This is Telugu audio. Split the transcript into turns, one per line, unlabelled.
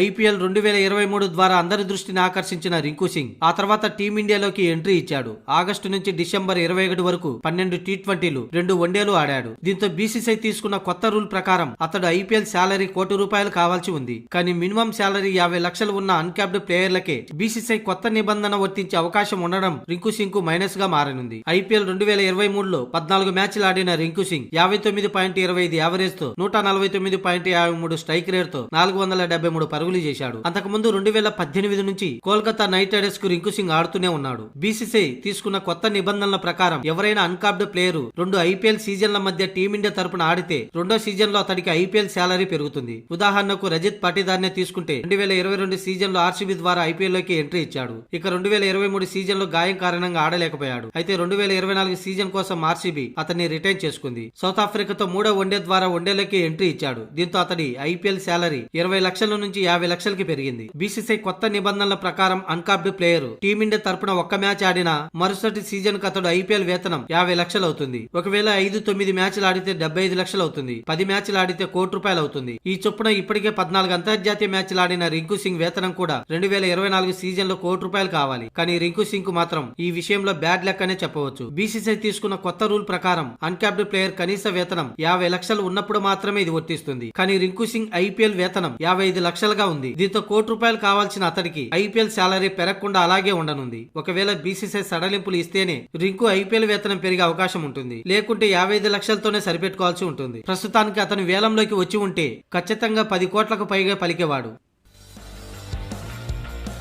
ఐపీఎల్ రెండు వేల ఇరవై మూడు ద్వారా అందరి దృష్టిని ఆకర్షించిన రింకు సింగ్. ఆ తర్వాత టీమిండియాలోకి ఎంట్రీ ఇచ్చాడు. ఆగస్టు నుంచి డిసెంబర్ ఇరవై ఒకటి వరకు పన్నెండు టీ ట్వంటీలు రెండు వన్డేలు ఆడాడు. దీంతో బీసీసీ తీసుకున్న కొత్త రూల్ ప్రకారం అతడు ఐపీఎల్ శాలరీ కోటి రూపాయలు కావాల్సి ఉంది. కానీ మినిమం శాలరీ యాభై లక్షలు ఉన్న అన్క్యాప్డ్ ప్లేయర్లకే బీసీసీ కొత్త నిబంధన వర్తించే అవకాశం ఉండడం రింకు సింగ్కు మైనస్గా మారనుంది. ఐపీఎల్ రెండు వేల ఇరవై మూడులో పద్నాలుగు మ్యాచ్లు ఆడిన రింకు సింగ్ యాభై తొమ్మిది పాయింట్ ఇరవై ఐదు యావరేజ్తో నూట నలభై తొమ్మిది పాయింట్ యాభై మూడు స్ట్రైక్ రేట్తో నాలుగు వందల డెబ్బై మూడు పరుగులు చేశాడు. అంతకుముందు రెండు వేల పద్దెనిమిది నుంచి కోల్కతా నైట్ రైడర్స్కు రింకు సింగ్ ఆడుతూనే ఉన్నాడు. బీసీసీ తీసుకున్న కొత్త నిబంధనల ప్రకారం ఎవరైనా అన్కాప్డ్ ప్లేయర్ రెండు ఐపీఎల్ సీజన్ల మధ్య టీమిండియా తరపున ఆడితే రెండో సీజన్లో అతడికి ఐపీఎల్ శాలరీ పెరుగుతుంది. ఉదాహరణకు రజిత్ పాటీదార్ నే తీసుకుంటే రెండు వేల ఇరవై రెండు సీజన్లో ఆర్సీబీ ద్వారా ఐపీఎల్లోకి ఎంట్రీ ఇచ్చాడు. ఇక రెండు వేల ఇరవై మూడు సీజన్లో గాయం కారణంగా ఆడలేకపోయాడు. అయితే రెండు వేల ఇరవై నాలుగు సీజన్ కోసం ఆర్సీబీ అతన్ని రిటైన్ చేసుకుంది. సౌత్ ఆఫ్రికాతో మూడో వన్డే ద్వారా వన్డేలోకి ఎంట్రీ ఇచ్చాడు. దీంతో అతడి ఐపీఎల్ శాలరీ ఇరవై లక్షల నుంచి యాభై లక్షలకి పెరిగింది. బీసీసీ కొత్త నిబంధనల ప్రకారం అన్కాప్డ్ ప్లేయర్ టీమిండియా తరపున ఒక్క మ్యాచ్ ఆడిన మరుసటి సీజన్కు అతడు ఐపీఎల్ వేతనం యాభై లక్షలు అవుతుంది. ఒకవేళ ఐదు తొమ్మిది మ్యాచ్లు ఆడితే డెబ్బై ఐదు లక్షలు అవుతుంది. పది మ్యాచ్లు ఆడితే కోటి రూపాయలు అవుతుంది. ఈ చొప్పున ఇప్పటికే పద్నాలుగు అంతర్జాతీయ మ్యాచ్లు ఆడిన రింకు సింగ్ వేతనం కూడా రెండు వేల ఇరవై నాలుగు సీజన్లో కోటి రూపాయలు కావాలి. కానీ రింకు సింగ్కు మాత్రం ఈ విషయంలో బ్యాడ్ లెక్ అనే చెప్పవచ్చు. బీసీసీ తీసుకున్న కొత్త రూల్ ప్రకారం అన్కాప్డ్ ప్లేయర్ కనీస వేతనం యాభై లక్షలు ఉన్నప్పుడు మాత్రమే ఇది వర్తిస్తుంది. కానీ రింకు సింగ్ ఐపీఎల్ వేతనం యాభై ఐదు లక్షలుగా ఉంది. దీంతో కోటి రూపాయలు కావాల్సిన అతడికి ఐపీఎల్ శాలరీ పెరగకుండా అలాగే ఉండనుంది. ఒకవేళ బీసీసీ సడలింపులు ఇస్తేనే రింకు ఐపీఎల్ వేతనం పెరిగే అవకాశం ఉంటుంది. లేకుంటే యాభై ఐదు లక్షలతోనే సరిపెట్టుకోవాల్సి ఉంటుంది. ప్రస్తుతానికి అతను వేలంలోకి వచ్చి ఉంటే ఖచ్చితంగా పది కోట్లకు పైగా పలికేవాడు.